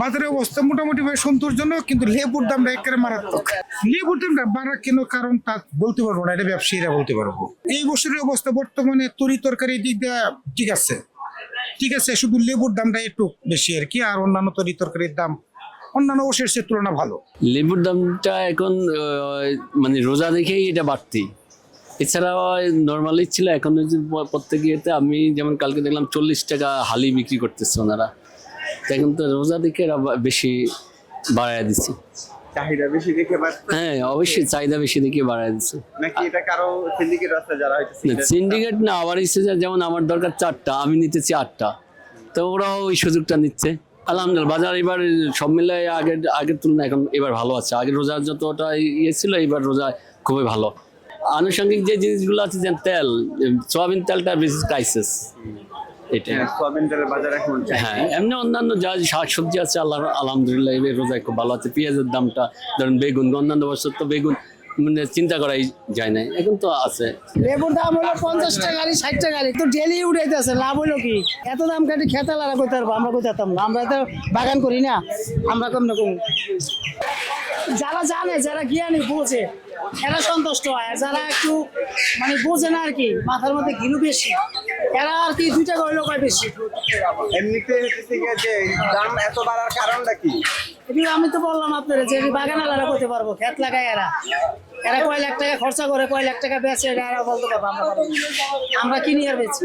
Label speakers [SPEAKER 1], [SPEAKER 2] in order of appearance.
[SPEAKER 1] বাজারের অবস্থা মোটামুটি ভাবে সন্তোষজনক, কিন্তু লেবুর দামটা একেবারে মারাত্মক। লেবুর দামটা বাড়ার কেন কারণ তা বলতে পারব না, এটা ব্যবসায়ীরা বলতে পারব। এই বছরের অবস্থা বর্তমানে তরি তরকারি দিক দিয়ে ঠিক আছে। ঠিক আছে, শুধু লেবুর দামটা একটু বেশি আর কি, আর অন্যান্য তরি তরকারির দাম অন্যান্য বছরের তুলনা ভালো।
[SPEAKER 2] লেবুর দামটা এখন মানে রোজা দেখেই এটা বাড়তি। এছাড়া নর্মালি ছিল, এখন প্রত্যেক ইয়েতে আমি যেমন কালকে দেখলাম চল্লিশ টাকা হালি বিক্রি করতেছে ওনারা। এখন তো রোজা দেখে বেশি বাড়ায় দিচ্ছে
[SPEAKER 3] চাহিদা বেশি দেখে
[SPEAKER 2] হ্যাঁ অবশ্যই চাহিদা বেশি দেখে বাড়ায় দিচ্ছে
[SPEAKER 3] নাকি এটা কারও সিন্ডিকেট আছে যারা হয়তো
[SPEAKER 2] সিন্ডিকেট না আবার ইচ্ছে যেমন আমার দরকার চারটা আমি নিতেছি আটটা। তো ওরাও ওই সুযোগটা নিচ্ছে। আলহামদুলিল্লাহ বাজার এবার সব মিলে আগের আগের তুলনায় এখন এবার ভালো আছে। আগের রোজার যতটা ইয়ে ছিল এবার রোজা খুবই ভালো। আনুষঙ্গিক যে জিনিসগুলো আছে যেমন তেল সয়াবিন তেলটা বেশি ক্রাইসিস এটা
[SPEAKER 3] সোয়াবিন তেলের বাজার এখন
[SPEAKER 2] হ্যাঁ এমনি অন্যান্য যা শাকসবজি আছে আল্লাহ আলহামদুলিল্লাহ এবার রোজায় খুব ভালো আছে। পেঁয়াজের দামটা ধরেন বেগুন অন্যান্য বছর তো বেগুন মানে চিন্তা করাই যায় না। এখন তো আছে।
[SPEAKER 4] লেবুর দাম হলো পঞ্চাশ টাকা গাড়ি ষাট টাকা গাড়ি। তো ডেলি উঠাইতেছে লাভ হলো কি? এত দাম কাটি খেতে লারা করতে পারব? আমরা করতে পারতাম না। আমরা তো বাগান করি না। আমরা কম না কম। যারা জানে যারা জ্ঞানী বোঝে এরা সন্তুষ্ট হয়। আর যারা একটু মানে বোঝে না আর কি মাথার মধ্যে ঘিলু বেশি। এরা আর কি দুইটা করে লোক বেশি।
[SPEAKER 3] এমনিতে যে দাম এত বাড়ার কারণটা কি?
[SPEAKER 4] এগুলো আমি তো বললাম আপনারা যে বাগান আলাদা করতে পারব খেত লাগায় এরা। এরা কয় লাখ টাকা খরচা করে কয় লাখ টাকা বেচে এরা বলতে পারব। আমরা। কিনি আর বেচি?